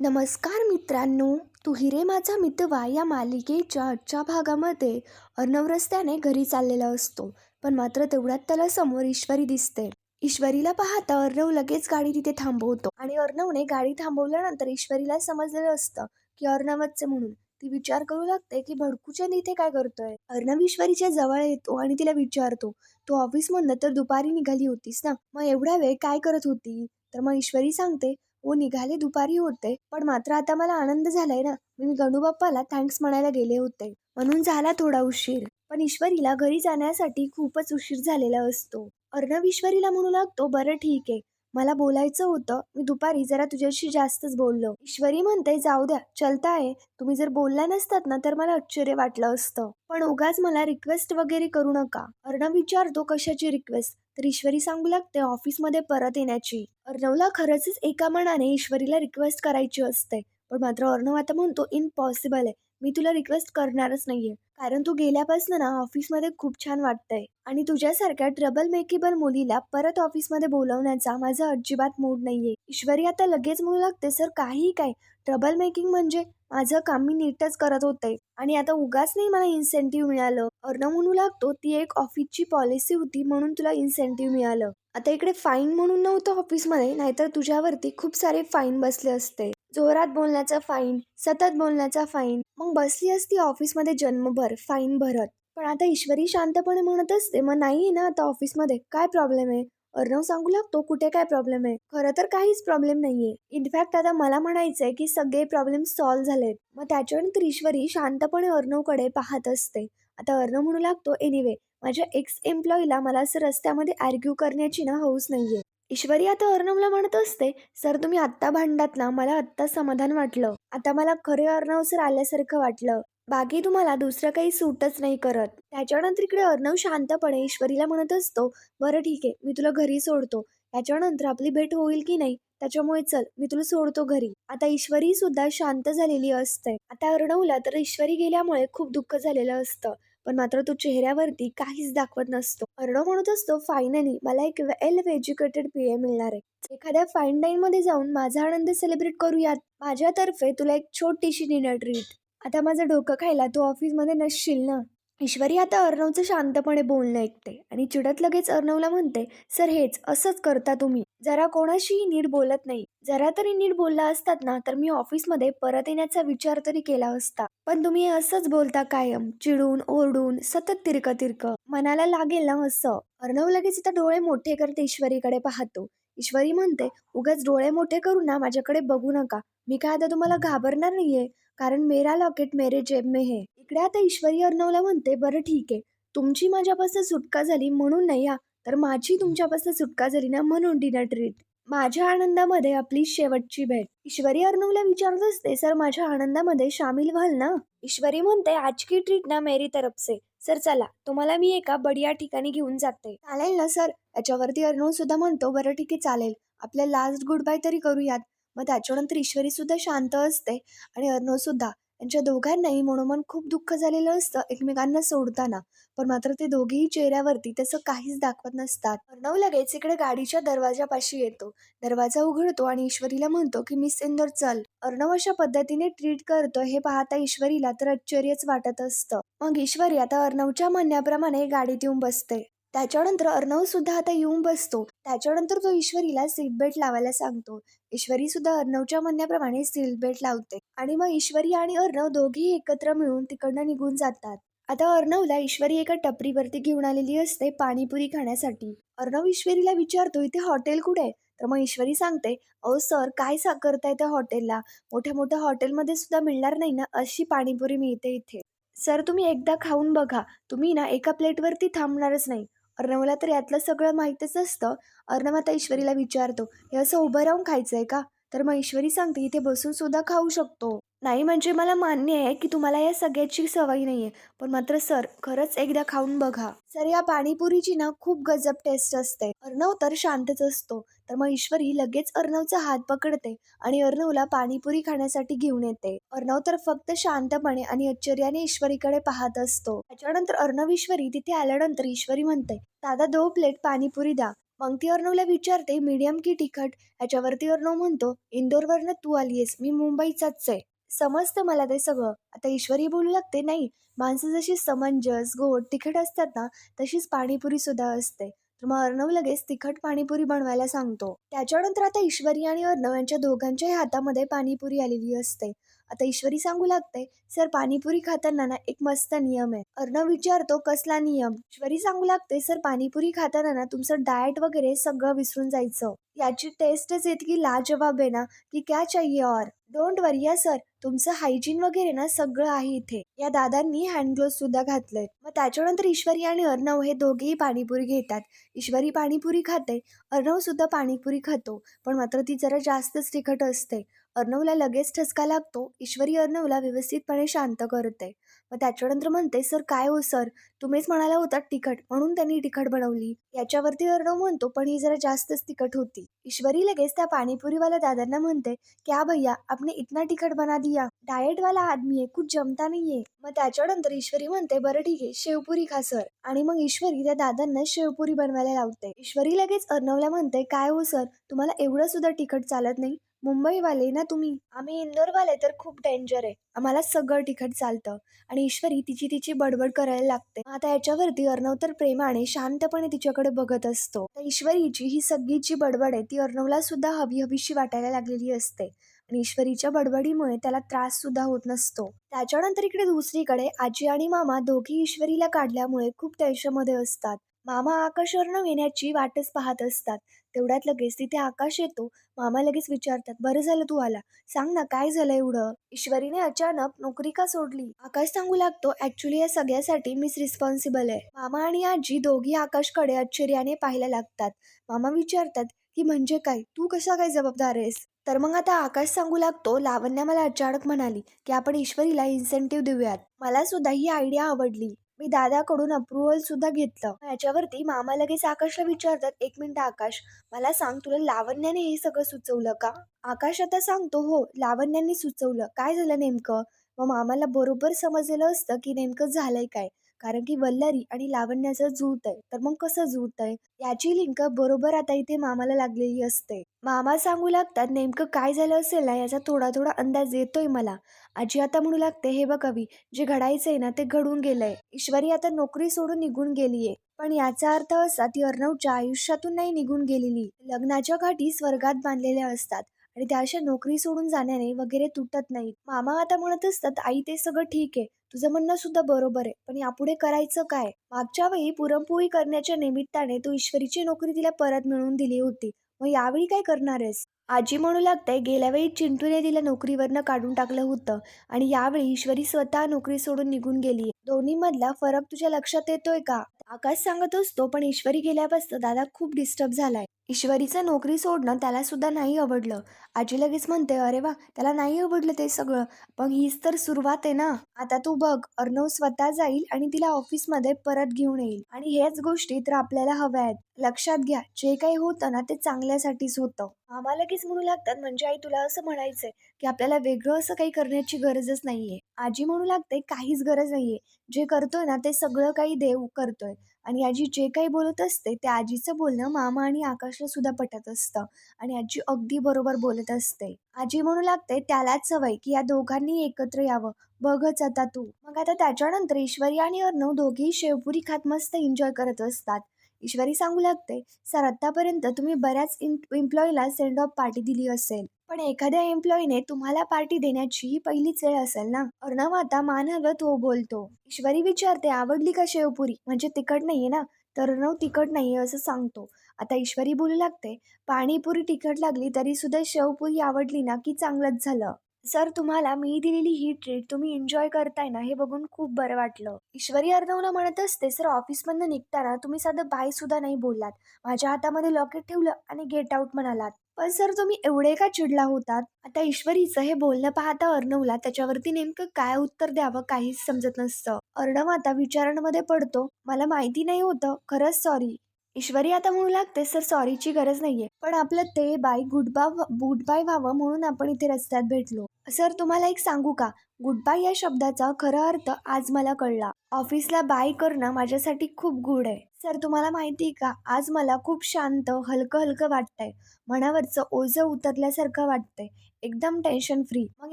नमस्कार मित्रांनो तू हिरे माझा मितवा या मालिकेच्या आजच्या भागामध्ये अर्णव रस्त्याने घरी चाललेला असतो पण मात्र तेवढ्यात त्याला समोर ईश्वरी दिसते. ईश्वरीला पाहता अर्णव लगेच गाडी तिथे थांबवतो आणि अर्णवने गाडी थांबवल्यानंतर ईश्वरीला समजलेलं असतं की अर्णवच म्हणून. ती विचार करू लागते की भडकूचंद इथे काय करतोय. अर्णव ईश्वरीच्या जवळ येतो आणि तिला विचारतो तू ऑफिसमधनं तर दुपारी निघाली होतीस ना? मग एवढा वेळ काय करत होती? तर मग ईश्वरी सांगते हो निघाले दुपारी होते पण मात्र आता मला आनंद झालाय ना. मी गणूबाप्पाला थँक्स म्हणायला गेले होते. म्हणून झाला थोडा उशीर. पण ईश्वरीला घरी जाण्यासाठी खूपच उशीर झालेला असतो. अर्णव ईश्वरीला म्हणू लागतो बरं ठीक आहे. मला बोलायचं होतं. मी दुपारी जरा तुझ्याशी जास्तच बोललो. ईश्वरी म्हणते जाऊ द्या. चलता आहे. तुम्ही जर बोलला नसतात ना तर मला आश्चर्य वाटलं असतं. पण उगाच मला रिक्वेस्ट वगैरे करू नका. अर्णव विचारतो कशाची रिक्वेस्ट तर ईश्वरी सांगू लागते ऑफिसमध्ये परत येण्याची. अर्णवला खरंच एका मनाने ईश्वरीला रिक्वेस्ट करायची असते. पण मात्र अर्णव आता म्हणतो इम्पॉसिबल आहे. मी तुला रिक्वेस्ट करणारच नाहीये. कारण तू गेल्यापासून ना ऑफिसमध्ये खूप छान वाटतंय. आणि तुझ्यासारख्या ट्रबल मेकेबल मुलीला परत ऑफिसमध्ये बोलवण्याचा माझा अजिबात मूड नाहीये. ईश्वरी आता लगेच म्हणू लागते सर काही काय? ट्रबल मेकिंग म्हणजे माझं काम मी नीटच करत होते. आणि आता उगाच नाही मला इन्सेंटिव्ह मिळालं. अर्णव म्हणू लागतो ती एक ऑफिसची पॉलिसी होती म्हणून तुला इन्सेंटिव्ह मिळालं. आता इकडे फाईन म्हणून नव्हतं ऑफिसमध्ये नाहीतर तुझ्यावरती खूप सारे फाईन बसले असते. जोरात बोलण्याचा फाईन सतत बोलण्याचा फाईन मग बसली असती ऑफिसमध्ये जन्मभर फाईन भरत. पण आता ईश्वरी शांतपणे म्हणत असते मग नाही ना आता ऑफिसमध्ये काय प्रॉब्लेम आहे? अर्णव सांगू लागतो कुठे काय प्रॉब्लेम आहे? खरं तर काहीच प्रॉब्लेम नाहीये. इनफॅक्ट आता मला म्हणायचंय की सगळे प्रॉब्लेम सॉल्व्ह झालेत. मग त्याच्यानंतर ईश्वरी शांतपणे अर्णवकडे पाहत असते. आता अर्णव म्हणू लागतो एनिवे माझ्या एक्स एम्प्लॉईला मला असं रस्त्यामध्ये आर्ग्यू करण्याची ना हौस नाहीये. ईश्वरी आता अर्णवला म्हणत असते सर तुम्ही आत्ता भांडात ना मला आत्ता समाधान वाटलं. आता मला खरे अर्णव सर आल्यासारखं वाटलं. बाकी तुम्हाला दुसरं काही सूटच नाही करत. त्याच्यानंतर इकडे अर्णव शांतपणे ईश्वरीला म्हणत असतो बरं ठीक आहे मी तुला घरी सोडतो. त्याच्यानंतर आपली भेट होईल की नाही त्याच्यामुळे चल मी तुला सोडतो घरी. आता ईश्वरी सुद्धा शांत झालेली असते. आता अर्णवला तर ईश्वरी गेल्यामुळे खूप दुःख झालेलं असतं. पण मात्र तो चेहऱ्यावरती काहीच दाखवत नसतो. अर्णव म्हणत असतो फायनली मला एक वेल एज्युकेटेड पी ए मिळणार आहे. एखाद्या फाईन डाईन मध्ये जाऊन माझा आनंद सेलिब्रेट करूयात. माझ्यातर्फे तुला एक छोटीशी डिनर ट्रीट आता माझं डोकं खायला तू ऑफिसमध्ये नसशील ना? ईश्वरी आता अर्णवचं शांतपणे बोलणं ऐकते आणि चिडत लगेच अर्णवला म्हणते सर हेच असंच करता तुम्ही. जरा कोणाशीही नीट बोलत नाही. जरा तरी नीट बोलला असतात ना तर मी ऑफिसमध्ये परत येण्याचा विचार तरी केला असता. पण तुम्ही असंच बोलता कायम चिडून ओरडून सतत तिरक तिरक मनाला लागेल ना असं. अर्णव लगेच आता डोळे मोठे करते ईश्वरीकडे पाहतो. ईश्वरी म्हणते उगाच डोळे मोठे करून ना माझ्याकडे बघू नका. मी काय आता तुम्हाला घाबरणार नाहीये? कारण मेरा लॉकेट मेरे जेब में है. इकडे आता ईश्वरी अर्णवला म्हणते बरं ठीक आहे. तुमची माझ्यापासून सुटका झाली म्हणून नाही या तर माझी तुमच्यापासून सुटका झाली ना म्हणून डिनर ट्रीट माझ्या आनंदामध्ये आपली शेवटची भेट. ईश्वरी अर्णवला विचारत असते सर माझ्या आनंदामध्ये सामील व्हाल ना? ईश्वरी म्हणते आज की ट्रीट ना मेरी तरफ से. सर चला तुम्हाला मी एका बढिया ठिकाणी घेऊन जाते. चालेल ना सर. याच्यावरती अर्णव सुद्धा म्हणतो बरं ठीक आहे चालेल. आपल्या लास्ट गुड बाय तरी करूयात. मग त्याच्यानंतर ईश्वरी सुद्धा शांत असते आणि अर्णव सुद्धा यांच्या दोघांनाही मनोमन खूप दुःख झालेलं असतं एकमेकांना सोडताना. पण मात्र ते दोघेही चेहऱ्यावरती तसं काहीच दाखवत नसतात. अर्णव लगेच इकडे गाडीच्या दरवाजापाशी येतो. दरवाजा उघडतो आणि ईश्वरीला म्हणतो की मिस इंदोर चल. अर्णव अशा पद्धतीने ट्रीट करतो हे पाहता ईश्वरीला तर आश्चर्यच वाटत असतं. मग ईश्वरी आता अर्णवच्या म्हणण्याप्रमाणे गाडीत येऊन बसते. त्याच्यानंतर अर्णव सुद्धा आता येऊन बसतो. त्याच्यानंतर तो ईश्वरीला सीट बेल्ट लावायला सांगतो. ईश्वरी सुद्धा अर्णवच्या म्हणण्याप्रमाणे सिलबेट लावते. आणि मग ईश्वरी आणि अर्णव दोघेही एकत्र मिळून तिकडनं निघून जातात. आता अर्णवला ईश्वरी एका टपरीवरती घेऊन आलेली असते पाणीपुरी खाण्यासाठी. अर्णव ईश्वरीला विचारतो इथे हॉटेल कुठे आहे? तर मग ईश्वरी सांगते अहो सर काय सा करताय त्या हॉटेलला? मोठ्या मोठ्या हॉटेलमध्ये सुद्धा मिळणार नाही ना अशी पाणीपुरी मिळते इथे. सर तुम्ही एकदा खाऊन बघा. तुम्ही ना एका प्लेटवरती थांबणारच नाही. अर्णवला तर यातलं सगळं माहीतच असतं. अर्णव आता ईश्वरीला विचारतो हे असं उभं राहून खायचं आहे का? तर मग ईश्वरी सांगते इथे बसून सुद्धा खाऊ शकतो. नाही म्हणजे मला मान्य आहे की तुम्हाला या सगळ्याची सवय नाही आहे पण मात्र सर खरंच एकदा खाऊन बघा. सर या पाणीपुरीची ना खूप गजब टेस्ट असते. अर्णव तर शांतच असतो तर मग ईश्वरी लगेच अर्णवचा हात पकडते आणि अर्णवला पाणीपुरी खाण्यासाठी घेऊन येते. अर्णव तर फक्त शांतपणे आणि आश्चर्याने ईश्वरीकडे पाहत असतो. त्याच्यानंतर अर्णव ईश्वरी तिथे आल्यानंतर ईश्वरी म्हणते दादा दो प्लेट पाणीपुरी द्या. मग ती अर्णवला विचारते मीडियम की तिखट? याच्यावरती अर्णव म्हणतो इंदोरवरनं तू आली आहेस मी मुंबईचाच आहे. समजतं मला ते सगळं. आता ईश्वरी बोलू लागते नाही. माणसं जशी समंजस गोड तिखट असतात ना तशीच पाणीपुरी सुद्धा असते. तर मग अर्णव लगेच तिखट पाणीपुरी बनवायला सांगतो. त्याच्यानंतर आता ईश्वरी आणि अर्णव यांच्या दोघांच्याही हातामध्ये पाणीपुरी आलेली असते. आता ईश्वरी सांगू लागते सर पाणीपुरी खाताना ना एक मस्त नियम आहे. अर्णव विचारतो कसला नियम? ईश्वरी सांगू लागते सर पाणीपुरी खाताना ना तुमचं डाएट वगैरे सगळं विसरून जायचं. याची टेस्टच इतकी लाजवाब आहे ना की क्या चाहिए और? डोंट वरी या सर. तुमचं हायजीन वगैरे ना सगळं आहे इथे. या दादांनी हँड ग्लोव्ह सुद्धा घातलेत. मग त्याच्यानंतर ईश्वरी आणि अर्णव हे दोघेही पाणीपुरी घेतात. ईश्वरी पाणीपुरी खाते अर्णव सुद्धा पाणीपुरी खातो पण मात्र ती जरा जास्तच तिखट असते. अर्णवला लगेच ठसका लागतो. ईश्वरी अर्णवला व्यवस्थितपणे शांत करते. मग त्याच्यानंतर म्हणते सर काय हो सर? तुम्हीच म्हणाला होता तिखट म्हणून त्यांनी तिखट बनवली. याच्यावरती अर्णव म्हणतो पण ही जरा जास्तच तिखट होती. ईश्वरी लगेच त्या पाणीपुरीवाल्या दादांना म्हणते क्या भैया आपने इतना तिखट बना दिया. डाएट वाला आदमी आहे कुठ जमता नाहीये मग त्याच्यानंतर ईश्वरी म्हणते बरं ठीक आहे शेवपुरी खा सर. आणि मग ईश्वरी त्या दादांना शेवपुरी बनवायला लावते. ईश्वरी लगेच अर्णवला म्हणते काय हो सर? तुम्हाला एवढं सुद्धा तिखट चालत नाही? मुंबईवाले ना तुम्ही? आम्ही इंदोरवाले तर खूप डेंजर आहे. आम्हाला सगळं तिखट चालतं. आणि ईश्वरी तिची तिची बडबड करायला लागते. आता याच्यावरती अर्णव तर प्रेमाने शांतपणे तिच्याकडे बघत असतो. तर ईश्वरीची ही सगळी जी बडबड आहे ती अर्णवला सुद्धा हवी हवीशी वाटायला लागलेली असते. आणि ईश्वरीच्या बडबडीमुळे त्याला त्रास सुद्धा होत नसतो. त्याच्यानंतर इकडे दुसरीकडे आजी आणि मामा दोघी ईश्वरीला काढल्यामुळे खूप टेन्शनमध्ये असतात. मामा आकाश अर्णव येण्याची वाटच पाहत असतात. तेवढ्यात लगेच तिथे आकाश येतो. मामा लगेच विचारतात बरं झालं तू आला. सांग ना काय झालं एवढं? ईश्वरीने अचानक नोकरी का सोडली? आकाश सांगू लागतो ऍक्च्युली या सगळ्यासाठी मीच रिस्पॉन्सिबल आहे. मामा आणि आजी दोघी आकाशकडे आश्चर्याने पाहायला लागतात. मामा विचारतात की म्हणजे काय? तू कशा काय जबाबदार आहेस? तर मग आता आकाश सांगू लागतो लावण्या मला अचानक म्हणाली की आपण ईश्वरीला इन्सेंटिव्ह देऊयात. मला सुद्धा ही आयडिया आवडली. मी दादाकडून अप्रुव्हल सुद्धा घेतलं. याच्यावरती मामा लगेच आकाशला विचारतात एक मिनिट आकाश मला सांग तुला लावण्याने हे सगळं सुचवलं का? आकाश आता सांगतो हो लावण्याने सुचवलं. काय झालं नेमकं? मग मामाला बरोबर समजलेलं असतं की नेमकं झालंय काय. कारण की वल्लरी आणि लावण्याचं जुळत आहे तर मग कसं जुळत आहे याची लिंक बरोबर आता इथे मामाला लागलेली असते. मामा सांगू लागतात नेमकं काय झालं असेल ना याचा थोडा थोडा अंदाज येतोय मला. आजी आता म्हणू लागते हे बघ अवी जे घडायचंय ना ते घडून गेलंय. ईश्वरी आता नोकरी सोडून निघून गेलीये. पण याचा अर्थ असा ती अर्णवच्या आयुष्यातून नाही निघून गेलेली. लग्नाच्या घाटी स्वर्गात बांधलेल्या असतात. आणि त्या अशा नोकरी सोडून जाण्याने वगैरे तुटत नाहीत. मामा आता म्हणत असतात आई ते सगळं ठीक आहे. तुझं म्हणणं सुद्धा बरोबर आहे. पण यापुढे करायचं काय? मागच्या वेळी पुरणपोळी करण्याच्या निमित्ताने तू ईश्वरीची नोकरी तिला परत मिळवून दिली होती. मग यावेळी काय करणार आहेस? आजी म्हणू लागते गेल्या वेळी चिंटूने तिला नोकरीवरनं काढून टाकलं होतं आणि यावेळी ईश्वरी स्वतः नोकरी सोडून निघून गेली दोन्ही मधला फरक तुझ्या लक्षात येतोय का? आकाश सांगत असतो पण ईश्वरी गेल्यापासून दादा खूप डिस्टर्ब झालाय. ईश्वरीचं नोकरी सोडणं त्याला सुद्धा नाही आवडलं. आजी लगेच म्हणते अरे वा त्याला नाही आवडलं ते सगळं. पण हीच तर सुरुवात आहे ना. आता तू बघ अर्णव स्वतः जाईल आणि तिला ऑफिसमध्ये परत घेऊन येईल. आणि ह्याच गोष्टी तर आपल्याला हव्या आहेत. लक्षात घ्या जे काही होतं ना ते चांगल्यासाठीच होतं. मामा लगेच म्हणू लागतात म्हणजे आई तुला असं म्हणायचंय की आपल्याला वेगळं असं काही करण्याची गरजच नाहीये. आजी म्हणू लागते काहीच गरज नाहीये. जे करतोय ना ते सगळं काही देव करतोय. आणि आजी जे काही बोलत असते ते आजीचं बोलणं मामा आणि आकाशला सुद्धा पटत असतं. आणि आजी अगदी बरोबर बोलत असते. आजी म्हणू लागते त्यालाच सवय की या दोघांनी एकत्र यावं. बघच आता तू. मग आता त्याच्यानंतर ईश्वरी आणि अर्णव दोघेही शेवपुरी खात मस्त एन्जॉय करत असतात. ईश्वरी सांगू लागते सर आत्तापर्यंत तुम्ही बऱ्याच एम्प्लॉईला सेंड ऑफ पार्टी दिली असेल. पण एखाद्या एम्प्लॉईने तुम्हाला पार्टी देण्याची ही पहिलीच वेळ असेल ना? अर्णव आता मान हलवत हो बोलतो. ईश्वरी विचारते आवडली का शेवपुरी? म्हणजे तिखट नाहीये ना? तर अर्णव तिखट नाहीये असं सांगतो. आता ईश्वरी बोलू लागते पाणीपुरी तिखट लागली तरी सुद्धा शेवपुरी आवडली ना की चांगलंच झालं? सर तुम्हाला मी दिलेली ही ट्रीट तुम्ही एन्जॉय करताय ना हे बघून खूप बरं वाटलं. ईश्वरी अर्धवला म्हणत असते सर ऑफिसमधनं निघताना तुम्ही साधं बाय सुद्धा नाही बोललात. माझ्या हातामध्ये लॉकेट ठेवलं आणि गेट आउट म्हणालात. पण सर तुम्ही एवढे का चिडला होतात? आता ईश्वरीचं हे बोलणं पाहता अर्णवला त्याच्यावरती नेमकं काय उत्तर द्यावं काहीच समजत नसतं. अर्णव आता विचारांमध्ये पडतो. मला माहिती नाही होतं. खरंच सॉरी ईश्वरी आता म्हणू लागते सर सॉरीची गरज नाहीये पण आपलं ते bye good bye good bye व्हावं म्हणून आपण इथे रस्त्यात भेटलो. सर तुम्हाला एक सांगू का? गुड बाय या शब्दाचा खरा अर्थ आज मला कळला. ऑफिसला बाय करणं माझ्यासाठी खूप गुड आहे. सर तुम्हाला माहिती आहे का? आज मला खूप शांत हलकं हलकं वाटतंय. मनावरचं ओझं उतरल्यासारखं वाटतंय. एकदम टेन्शन फ्री मग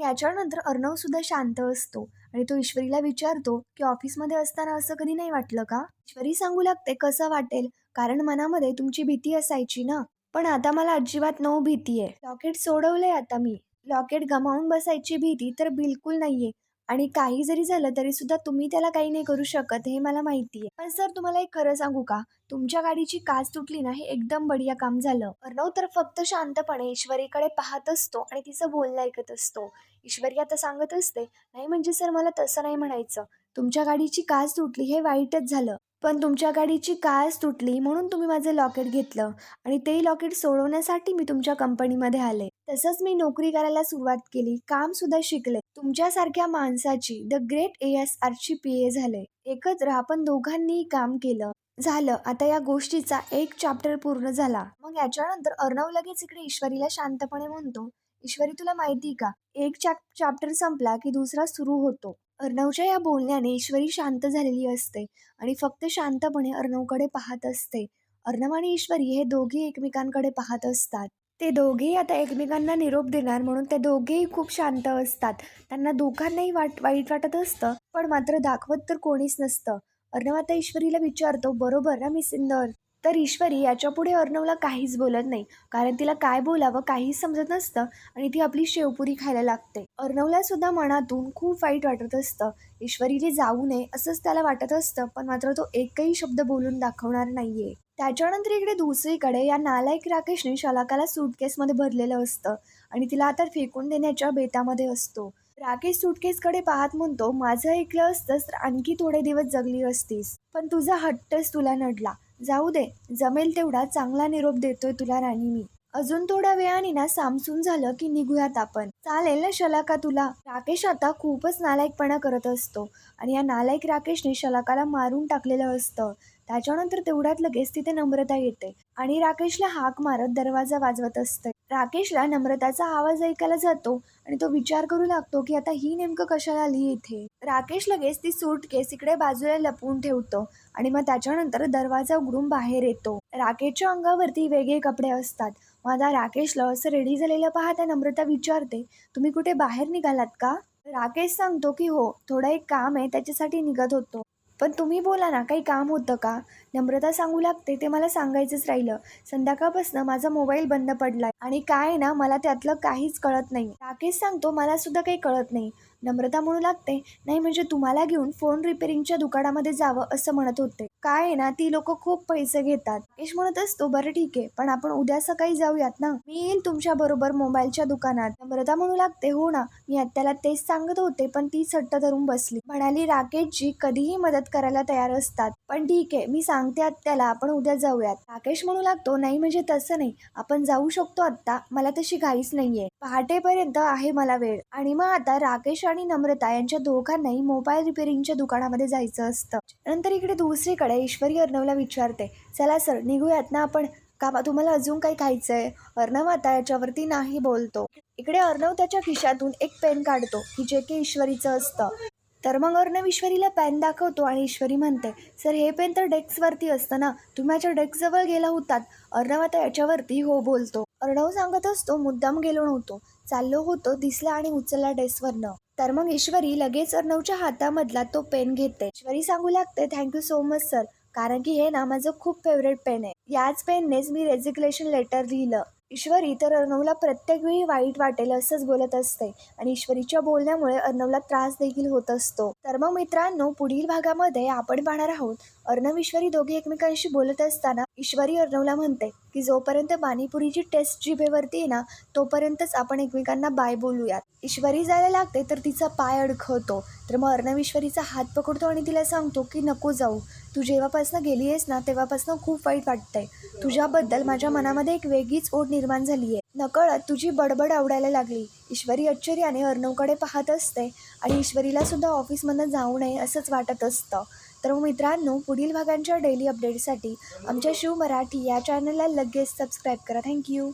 याच्यानंतर अर्णव सुद्धा शांत असतो आणि तो ईश्वरीला विचारतो की ऑफिसमध्ये असताना असं कधी नाही वाटलं का? ईश्वरी सांगू लागते कसं वाटेल? कारण मनामध्ये तुमची भीती असायची ना. पण आता मला अजिबात नो भीती आहे. लॉकेट सोडवलंय आता मी. लॉकेट गमावून बसायची भीती तर बिलकुल नाहीये. आणि काही जरी झालं तरी सुद्धा तुम्ही त्याला काही नाही करू शकत हे मला माहिती आहे पण सर तुम्हाला एक खरं सांगू का? तुमच्या गाडीची काच तुटली ना हे एकदम बढिया काम झालं. अर्णव तर फक्त शांतपणे ईश्वरीकडे पाहत असतो आणि तिचं बोलणं ऐकत असतो. ईश्वरी आता सांगत असते नाही म्हणजे सर मला तसं नाही म्हणायचं. तुमच्या गाडीची काच तुटली हे वाईटच झालं. पण तुमच्या गाडीची काच तुटली म्हणून तुम्ही माझं लॉकेट घेतलं आणि ते लॉकेट सोडवण्यासाठी मी तुमच्या कंपनीमध्ये आले. तसंच मी नोकरी करायला सुरुवात केली काम सुद्धा शिकले. तुमच्यासारख्या माणसाची द ग्रेट ए एस आरची पी ए झाले. एकत्र आपण दोघांनी काम केलं. झालं आता या गोष्टीचा एक चॅप्टर पूर्ण झाला. मग याच्यानंतर अर्णव लगेच इकडे ईश्वरीला शांतपणे म्हणतो ईश्वरी तुला माहिती का? एक चॅप चॅप्टर संपला की दुसरा सुरू होतो. अर्णवच्या या बोलण्याने ईश्वरी शांत झालेली असते आणि फक्त शांतपणे अर्णवकडे पाहत असते. अर्णव आणि ईश्वरी हे दोघे एकमेकांकडे पाहत असतात. ते दोघेही आता एकमेकांना निरोप देणार म्हणून ते दोघेही खूप शांत असतात. त्यांना दोघांनाही वाट वाईट वाटत असतं पण मात्र दाखवत तर कोणीच नसतं. अर्णव आता ईश्वरीला विचारतो बरोबर ना मिस इंदर तर ईश्वरी याच्यापुढे अर्णवला काहीच बोलत नाही. कारण तिला काय बोलावं काहीच समजत नसतं आणि ती आपली शेवपुरी खायला लागते. अर्णवला सुद्धा मनातून खूप वाईट वाटत असतं. ईश्वरीने जाऊ नये असंच त्याला वाटत असतं पण मात्र तो एकही शब्द बोलून दाखवणार नाहीये. त्याच्यानंतर इकडे दुसरीकडे या नालायक राकेशने शलाकाला सुटकेसमध्ये भरलेलं असतं आणि तिला आता फेकून देण्याच्या बेतामध्ये असतो. राकेश सुटकेसकडे पाहत म्हणतो माझं ऐकलं असतंस तर आणखी थोडे दिवस जगली असतीस पण तुझा हट्टच तुला नडला. जाऊ दे जमेल तेवढा चांगला निरोप देतोय तुला राणी मी. अजून थोड्या वेळाने ना सामसून झालं की निघूयात आपण. चालेल ना शलाका तुला? राकेश आता खूपच नालायकपणा करत असतो आणि या नालायक राकेशने शलाकाला मारून टाकलेलं असतं. त्याच्यानंतर तेवढ्यात लगेच तिथे नम्रता येते आणि राकेशला हाक मारत दरवाजा वाजवत असते. राकेशला नम्रताचा आवाज ऐकायला जातो आणि तो विचार करू लागतो की आता ही नेमकं कशाला आली इथे? राकेश लगेच ती सूटकेस इकडे बाजूला लपवून ठेवतो आणि मग त्याच्यानंतर दरवाजा उघडून बाहेर येतो. राकेशच्या अंगावरती वेगळे कपडे असतात. मग आता राकेशला असं रेडी झालेलं पाहता नम्रता विचारते तुम्ही कुठे बाहेर निघालात का? राकेश सांगतो की हो थोडं एक काम आहे त्याच्यासाठी निघत होतो. पण तुम्ही बोला ना काही काम होतं का? नम्रता सांगू लागते ते मला सांगायचंच राहिलं. संध्याकाळपासून माझा मोबाईल बंद पडलाय आणि काय ना मला त्यातलं काहीच कळत नाही. राकेश सांगतो मला सुद्धा काही कळत नाही. नम्रता म्हणू लागते नाही म्हणजे तुम्हाला घेऊन फोन रिपेरिंगच्या दुकानामध्ये जावं असं म्हणत होते. काय आहे ना ती लोक खूप पैसे घेतात. राकेश म्हणत असतो बरं ठीक आहे पण आपण उद्या सकाळी जाऊयात ना? मी येईल तुमच्या बरोबर मोबाईलच्या दुकानात. नम्रता म्हणू लागते हो ना? मी आत्याला तेच सांगत होते पण ती सट्ट धरून बसली. म्हणाली राकेशजी कधीही मदत करायला तयार असतात. पण ठीक आहे मी सांगते आत्याला आपण उद्या जाऊयात. राकेश म्हणू लागतो नाही म्हणजे तसं नाही. आपण जाऊ शकतो आत्ता. मला तशी घाईच नाहीये. पहाटेपर्यंत आहे मला वेळ. आणि मग आता राकेश आणि नम्रता यांच्या दोघांनाही मोबाईल रिपेरिंगच्या दुकानामध्ये जायचं असतं. नंतर इकडे दुसरीकडे ईश्वरी अर्णवला विचारते चला सर निघूयात ना आपण? का तुम्हाला अजून काही खायचंय? अर्णव आता याच्यावरती नाही बोलतो. इकडे अर्णव त्याच्या खिशातून एक पेन काढतो. की जे की ईश्वरीचं असतं. तर मग अर्णव ईश्वरीला पेन दाखवतो आणि ईश्वरी म्हणते सर हे पेन तर डेस्कवरती असतं ना? तुम्ही माझ्या डेस्कजवळ गेला होतात. अर्णव आता याच्यावरती हो बोलतो. अर्णव सांगत असतो मुद्दाम गेलो नव्हतो. चाललो होतो दिसला आणि उचलला डेस्कवरनं. तर मग ईश्वरी लगेच अर्णवच्या हातामधला तो पेन घेते. ईश्वरी सांगू लागते थँक्यू सो मच सर कारण की हे ना माझं खूप फेवरेट पेन आहे. याच पेननेच मी रेजिग्लेशन लेटर लिहिलं. ईश्वरी तर अर्णवला प्रत्येक वेळी वाईट वाटेल असंच बोलत असते आणि ईश्वरीच्या बोलण्यामुळे अर्णवला त्रास देखील होत असतो. तर मग मित्रांनो पुढील भागामध्ये आपण पाहणार आहोत. अर्णव ईश्वरी दोघे एकमेकांशी बोलत असताना ईश्वरी अर्णवला म्हणते की जोपर्यंत पाणीपुरीची टेस्ट जिभेवरती आहे ना तोपर्यंतच आपण एकमेकांना बाय बोलूयात. ईश्वरी जायला लागते तर तिचा पाय अडखवतो तर मग अर्णव ईश्वरीचा हात पकडतो आणि तिला सांगतो की नको जाऊ. तू जेव्हापासनं गेली आहेस ना तेव्हापासनं खूप वाईट वाटतंय. तुझ्याबद्दल माझ्या मनामध्ये एक वेगळीच ओढ निर्माण झाली आहे नकळत तुझी बडबड आवडायला लागली. ईश्वरी आश्चर्याने अर्णवकडे पाहत असते आणि ईश्वरीला सुद्धा ऑफिसमधनं जाऊ नये असंच वाटत असतं. तर मग मित्रांनो पुढील भागांच्या डेली अपडेटसाठी आमच्या शिव मराठी या चॅनलला लगेच सबस्क्राईब करा. थँक्यू.